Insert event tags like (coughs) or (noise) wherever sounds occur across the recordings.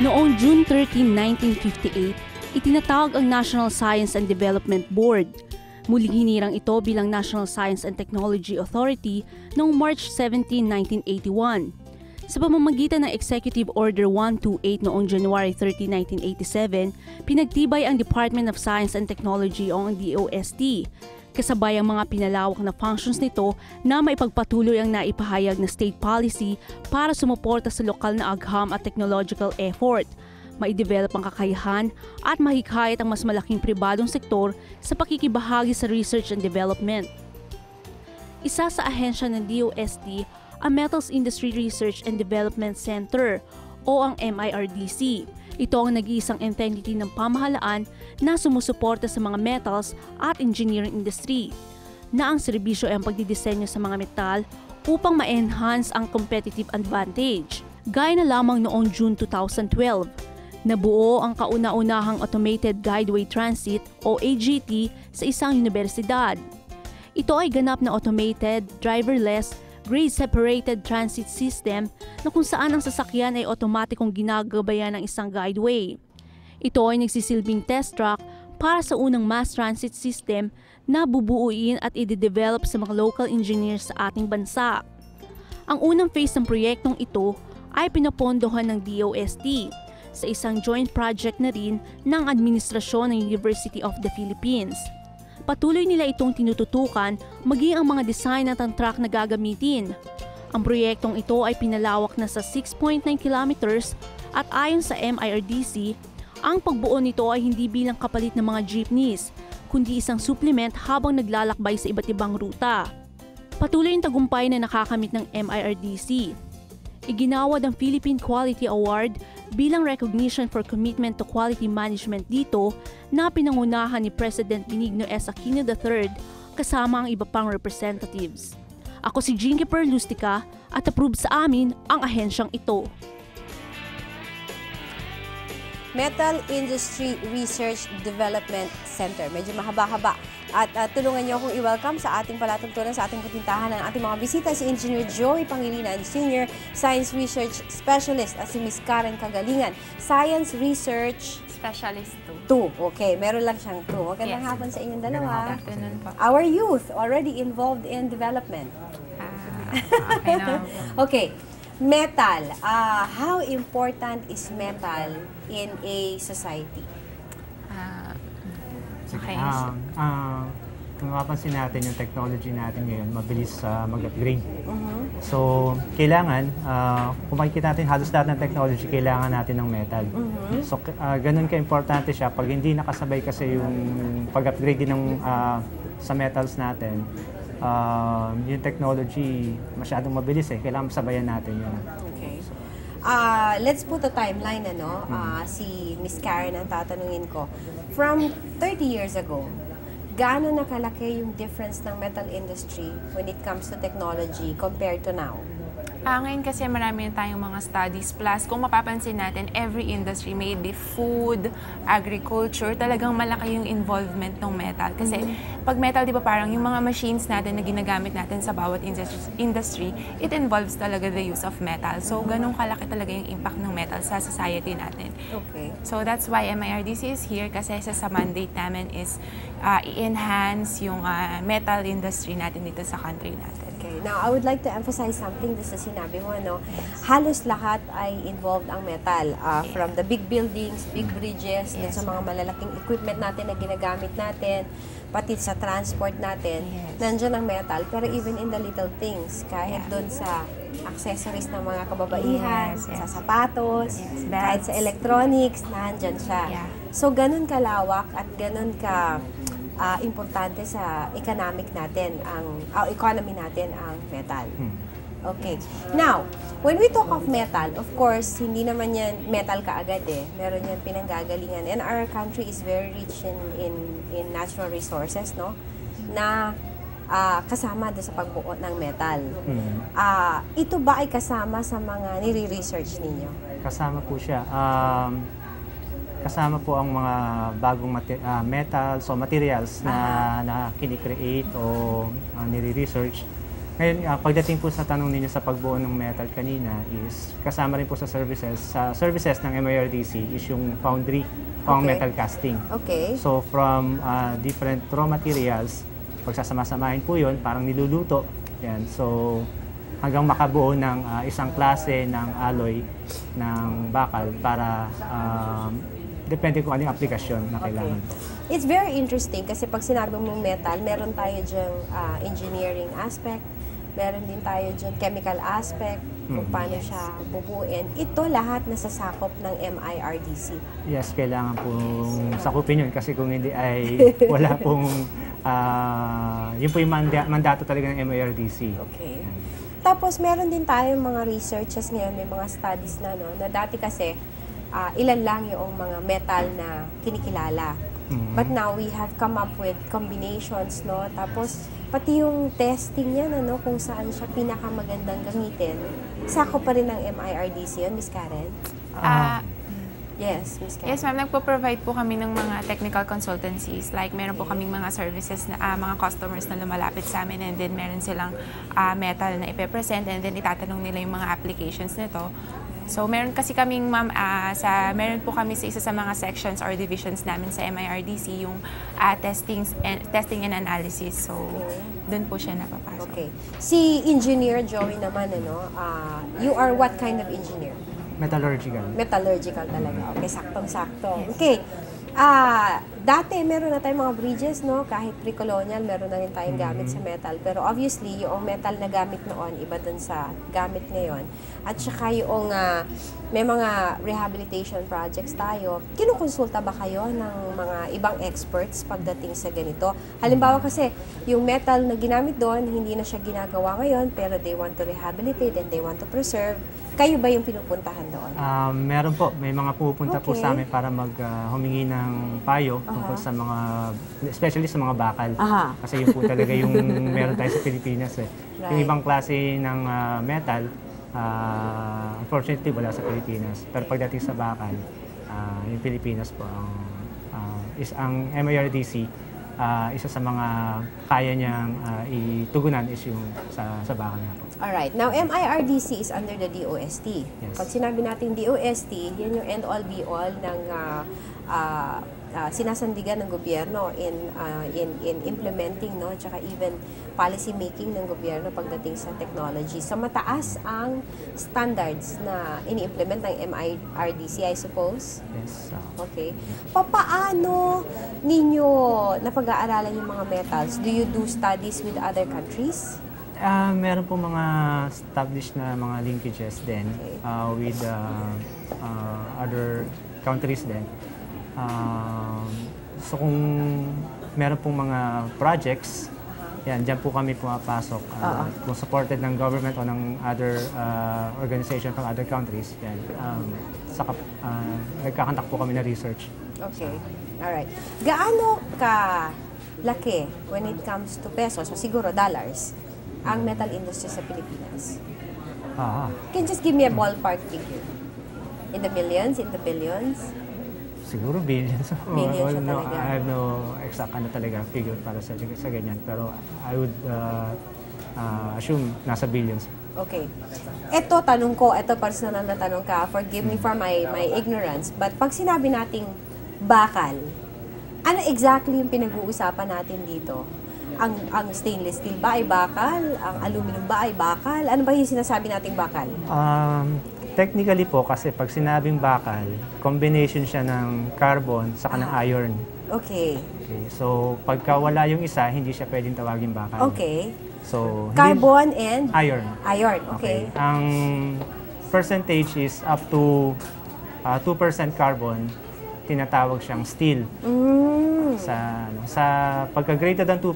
Noong June 13, 1958, itinatawag ang National Science and Development Board. Muling hinirang ito bilang National Science and Technology Authority noong March 17, 1981. Sa pamamagitan ng Executive Order 128 noong January 30, 1987, pinagtibay ang Department of Science and Technology o ang DOST kasabay ang mga pinalawak na functions nito na maipagpatuloy ang naipahayag na state policy para sumuporta sa lokal na agham at technological effort, maidevelop ang kakayahan at mahikayat ang mas malaking pribadong sektor sa pakikibahagi sa research and development. Isa sa ahensya ng DOST ang Metals Industry Research and Development Center o ang MIRDC ito ang nag-iisang entity ng pamahalaan na sumusuporta sa mga metals at engineering industry na ang serbisyo ay ang pagdidisenyo sa mga metal upang ma-enhance ang competitive advantage. Gaya na lamang noong June 2012, nabuo ang kauna-unahang Automated Guideway Transit o AGT sa isang universidad. Ito ay ganap na automated, driverless, grade-separated transit system na kung saan ang sasakyan ay otomatikong ginagabayan ng isang guideway. Ito ay nagsisilbing test track para sa unang mass transit system na bubuuin at i-develop sa mga local engineers sa ating bansa. Ang unang phase ng proyektong ito ay pinapondohan ng DOST sa isang joint project na rin ng Administrasyon ng University of the Philippines – Patuloy nila itong tinututukan maging ang mga design at ang track na gagamitin. Ang proyektong ito ay pinalawak na sa 6.9 kilometers at ayon sa MIRDC, ang pagbuo nito ay hindi bilang kapalit ng mga jeepneys, kundi isang supplement habang naglalakbay sa iba't ibang ruta. Patuloy ang tagumpay na nakakamit ng MIRDC. Iginawad ang Philippine Quality Award bilang recognition for commitment to quality management dito na pinangunahan ni President Benigno S. Aquino III kasama ang iba pang representatives. Ako si Jinky Perlustica at approve sa amin ang ahensyang ito. Metal Industry Research Development Center. Medyo mahaba-haba. At uh, tulungan niyo akong i-welcome sa ating palatuntunan, sa ating putintahan ng ating mga bisita, si Engineer Joey Pangilinan, Senior Science Research Specialist at si Ms. Karen Kagalingan, Science Research Specialist 2. Okay, meron lang siyang 2. Magandang Yes. hapon sa inyong dalawa. Our youth already involved in development. Ah, okay. (laughs) Okay, metal. Uh, how important is metal in a society? Ah, Sige. Okay. Um, ah, kung mapapansin natin yung technology natin ngayon, mabilis ah, mag-upgrade. So, kailangan, ah, kung makikita natin halos lahat ng technology, kailangan natin ng metal. So, k- ah, ganun ka-importante siya. Pag hindi nakasabay kasi yung pag-upgrade din ng, ah, sa metals natin, ah, yung technology masyadong mabilis eh. Kailangan sabayan natin yun. Okay. Uh, let's put a timeline, ano? Ah, si Miss Karen ang tatanungin ko. From 30 years ago, gaano nakalaki yung difference ng metal industry when it comes to technology compared to now? Ah, ngayon kasi marami na tayong mga studies. Plus, kung mapapansin natin, every industry, may it be food, agriculture, talagang malaki yung involvement ng metal. Kasi pag metal, di ba parang yung mga machines natin na ginagamit natin sa bawat indus- industry, it involves talaga the use of metal. So, ganun kalaki talaga yung impact ng metal sa society natin. Okay. So that's why MIRDC is here kasi isa sa mandate namin is uh, i-enhance yung uh, metal industry natin dito sa country natin. Okay. Now, I would like to emphasize something doon sa sinabi mo, no? Halos lahat ay involved ang metal. Ah, From the big buildings, big bridges, dun Yes, sa mga malalaking equipment natin na ginagamit natin, pati sa transport natin, Yes. nandyan ang metal. Pero even in the little things, kahit Yeah. doon sa accessories ng mga kababaihan, Yes, yes. sa sapatos, Yes, kahit sa electronics, nandyan siya. Yeah. So, ganun kalawak at ganun ka ah, importante sa economic natin, ang ah, economy natin ang metal. Okay. Now, when we talk of metal, of course, hindi naman yan metal kaagad eh. Meron yan pinanggagalingan. And our country is very rich in in, in natural resources, no? Na ah, kasama doon sa pagbuo ng metal. Ah, ito ba ay kasama sa mga nire-research ninyo? Kasama po siya. Um, kasama po ang mga bagong mate- ah, metals o materials na, na kinikreate o uh, nire-research. Ngayon, ah, pagdating po sa tanong ninyo sa pagbuo ng metal kanina is kasama rin po sa services. Sa services ng MIRDC is yung foundry, found Okay. metal casting. Okay. So from ah, different raw materials, pagsasama-samahin po yun, parang niluluto. Yan. So hanggang makabuo ng ah, isang klase ng alloy ng bakal para um, depende kung ano yung aplikasyon na kailangan po. It's very interesting kasi pag sinabi mong metal, meron tayo dyan ah, engineering aspect, meron din tayo dyan chemical aspect, kung Mm. paano siya bubuin. Ito lahat nasasakop ng MIRDC. Yes, kailangan pong sakupin yun kasi kung hindi ay (laughs) wala pong, ah, yun po yung manda- mandato talaga ng MIRDC. Okay. Tapos meron din tayong mga researches ngayon, may mga studies na no, na dati kasi ah, ilan lang yung mga metal na kinikilala. Mhm. But now we have come up with combinations, no? Tapos pati yung testing niya, ano, kung saan siya pinakamagandang gamitin. Sako pa rin ng MIRDC yun, Miss Karen? Ah, Yes, Miss Karen. Yes, ma'am. Nagpo-provide po kami ng mga technical consultancies. Like, meron po kaming mga services na ah, mga customers na lumalapit sa amin and then meron silang ah, metal na ipe-present and then itatanong nila yung mga applications nito. So, meron kasi kaming, ma'am, ah, sa, meron po kami sa isa sa mga sections or divisions namin sa MIRDC, yung ah, testing, and, testing and analysis. So, doon po siya napapasok. Okay. Si Engineer Joey naman, ano, ah, you are what kind of engineer? Metallurgical. Metallurgical talaga. Okay, saktong-sakto. Okay. Ah, dati meron na tayong mga bridges, no? Kahit pre-colonial, meron na rin tayong gamit sa metal. Pero obviously, yung metal na gamit noon, iba dun sa gamit ngayon. At saka yung ah, may mga rehabilitation projects tayo. Kinukonsulta ba kayo ng mga ibang experts pagdating sa ganito? Halimbawa kasi, yung metal na ginamit doon, hindi na siya ginagawa ngayon, pero they want to rehabilitate and they want to preserve. Kayo ba yung pinupuntahan doon? Um, meron po, may mga pupunta po Okay. sa amin para mag ah, humingi ng payo tungkol sa mga, especially sa mga bakal. Aha. Kasi yun po talaga yung (laughs) meron tayo sa Pilipinas eh. Yung Right. ibang klase ng ah, metal, ah, unfortunately wala sa Pilipinas. Pero pagdating sa bakal, ah, yung Pilipinas po ang ah, is ang MIRDC ah, isa sa mga kaya niyang ah, itugunan is yung sa sa bakal po. Alright. Now, MIRDC is under the DOST. Yes. Pag sinabi natin DOST, yan yung end-all be-all ng ah, ah, ah, sinasandigan ng gobyerno in, ah, in, in implementing, no? Tsaka even policy making ng gobyerno pagdating sa technology. So, mataas ang standards na ini-implement ng MIRDC, I suppose. Yes. Okay. Papaano ninyo napag-aaralan yung mga metals? Do you do studies with other countries? Ah, meron po mga established na mga linkages din ah, with ah, ah, other countries din. Um, so kung meron pong mga projects, yan, dyan po kami pumapasok. Ah, Kung supported ng government o ng other ah, organization from other countries, yan. Um, saka, ah, nagkakantak po kami na research. Okay. Alright. Gaano ka laki when it comes to pesos o siguro dollars ang metal industry sa Pilipinas? Ah, Can you just give me a ballpark figure? In the millions? In the billions? Siguro billions. (laughs) Billions siya no, talaga. I have no exact ano talaga figure para sa, sa ganyan. Pero I would uh, uh, assume nasa billions. Okay. Ito, tanong ko, ito personal na tanong ka, forgive me for my my ignorance, but pag sinabi nating bakal, ano exactly yung pinag-uusapan natin dito? Ang, ang stainless steel ba ay bakal? Ang aluminum ba ay bakal? Ano ba yung sinasabi nating bakal? Um, technically po, kasi pag sinabing bakal, combination siya ng carbon sa ng iron. Okay. Okay, so pagka wala yung isa, hindi siya pwedeng tawagin bakal. Okay. So, hindi- Carbon and Iron. iron. Okay. Ang percentage is up to uh, 2% carbon, tinatawag siyang steel. Mm. sa ano, sa pagka greater than 2%,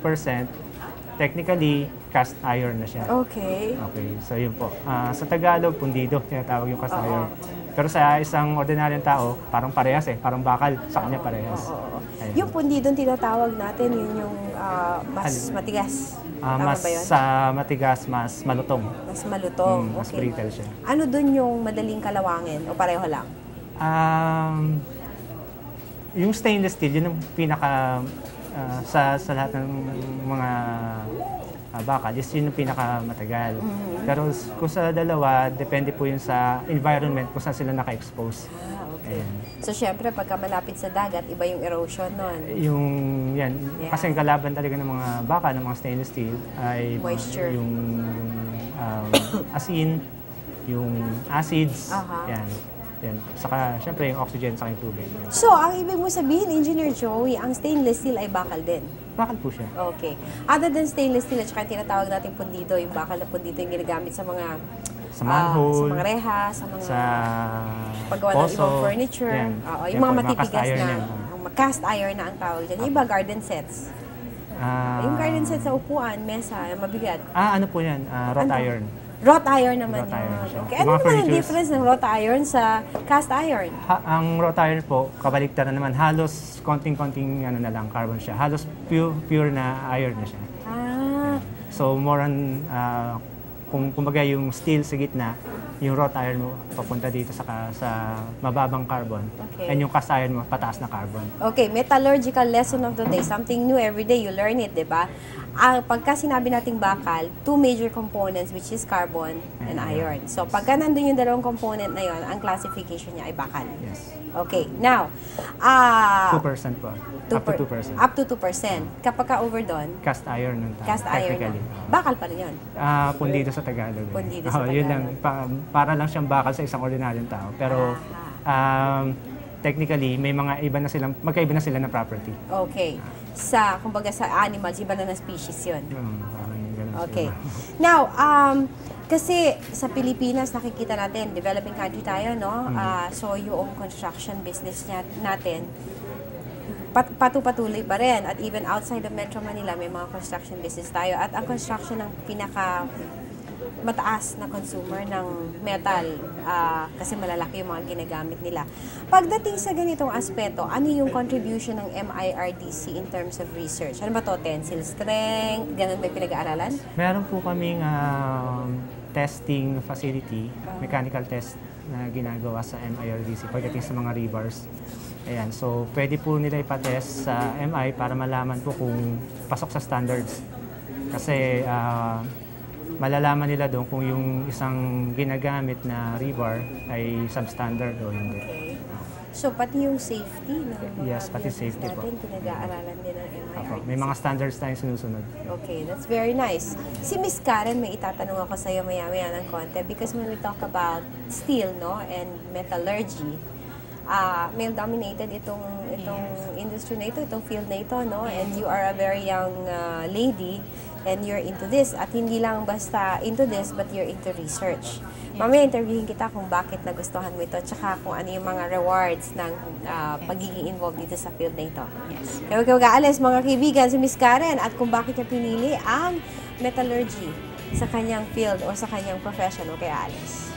technically cast iron na siya. Okay. Okay, so yun po. Ah, sa Tagalog, pundido, tinatawag yung cast iron. Pero sa isang ordinaryong tao, parang parehas eh, parang bakal, sa kanya parehas. Oo. Ayun. Yung pundidong tinatawag natin, yun yung ah, mas matigas. Tama mas ba yun? sa matigas, mas malutong. Mas malutong. Mm, mas okay. brittle siya. Ano dun yung madaling kalawangin? O pareho lang? Um, yung stainless steel, yun ang pinaka ah, sa sa lahat ng mga ah, bakal is yun yung pinakamatagal. Mm-hmm. Pero kung sa dalawa, depende po yun sa environment kung saan sila naka-expose. Ah, okay. Ayan. So, syempre, pagka malapit sa dagat, iba yung erosion nun. Yung, yan, Yeah. kasi ang kalaban talaga ng mga baka, ng mga stainless steel, ay Moisture. yung um, (coughs) asin, yung acids, Aha. yan. Yan. Saka, syempre, yung oxygen, saka yung tubig. Yan. So, ang ibig mo sabihin, Engineer Joey, ang stainless steel ay bakal din. Bakal po siya. Okay. Other than stainless steel at saka yung tinatawag natin pundido, yung bakal na pundido yung ginagamit sa mga Sa manhole, sa mga reha, sa mga sa paggawa ng ibang furniture. yan. Oo, Yan yung mga po, matitigas na. yan. ang cast iron na ang tawag dyan. Yung iba, garden sets. Ah, yung garden sets sa upuan, mesa, mabigat. Ah, ano po yan? Ah, wrought Ano? iron. Wrought iron naman Wrought yun. iron siya. Okay. Ano naman ang difference ng wrought iron sa cast iron? Ha, ang wrought iron po, kabaliktaran naman, halos konting-konting ano na lang, carbon siya. Halos pure, pure na iron na siya. Ah, So more on, ah, kung kumbaga yung steel sa gitna, yung wrought iron mo papunta dito sa, sa mababang carbon. Okay. And yung cast iron mo, pataas na carbon. Okay, metallurgical lesson of the day. Something new every day, you learn it, di ba? Ang pagka sinabi nating bakal, two major components which is carbon and iron. So, pagka nandun yung dalawang component na yon, ang classification niya ay bakal. Yes. Okay, now, ah 2% po. two Up to per- 2%. Up to 2%. Kapag ka over doon, Cast iron nun tawag, cast iron technically. na. Bakal pa rin yun. Ah, pundido sa Tagalog. eh. Pundido sa Oo, Yun lang, Tagalog. pa- para lang siyang bakal sa isang ordinaryong tao. Pero um, technically, may mga iba na silang, magkaiba na sila na property. Okay. Sa, kumbaga sa animals, iba na na species yun. Ganun Okay. Now, um, kasi sa Pilipinas, nakikita natin, developing country tayo, no? Ah, so, yung construction business niya, natin, pat patupatuloy pa rin. At even outside of Metro Manila, may mga construction business tayo. At ang construction ng pinaka mataas na consumer ng metal ah, kasi malalaki yung mga ginagamit nila. Pagdating sa ganitong aspeto, ano yung contribution ng MIRDC in terms of research? Ano ba to? Tensile strength? Ganun ba yung pinag-aaralan? Meron po kaming um, testing facility, mechanical test na ginagawa sa MIRDC pagdating sa mga rebars. Ayan, so pwede po nila ipatest sa MI para malaman po kung pasok sa standards. Kasi ah, malalaman nila doon kung yung isang ginagamit na rebar ay substandard o hindi. Okay. So, pati yung safety ng mga Yes, pati safety po. natin, pinag-aaralan din ng MIRDC. Apo, may mga standards tayong sinusunod. Okay, that's very nice. Si Miss Karen, may itatanong ako sa iyo maya-maya ng konti because when we talk about steel, no, and metallurgy, ah male-dominated itong itong industry na ito, itong field na ito, no, and you are a very young ah, lady and you're into this at hindi lang basta into this but you're into research. Mamaya interviewin kita kung bakit nagustuhan mo ito tsaka kung ano yung mga rewards ng ah, pagiging involved dito sa field na ito. Yes. Kaya huwag kayo mag-aalis, mga kaibigan, si Miss Karen at kung bakit niya pinili ang metallurgy sa kanyang field o sa kanyang profession. Huwag kayo aalis.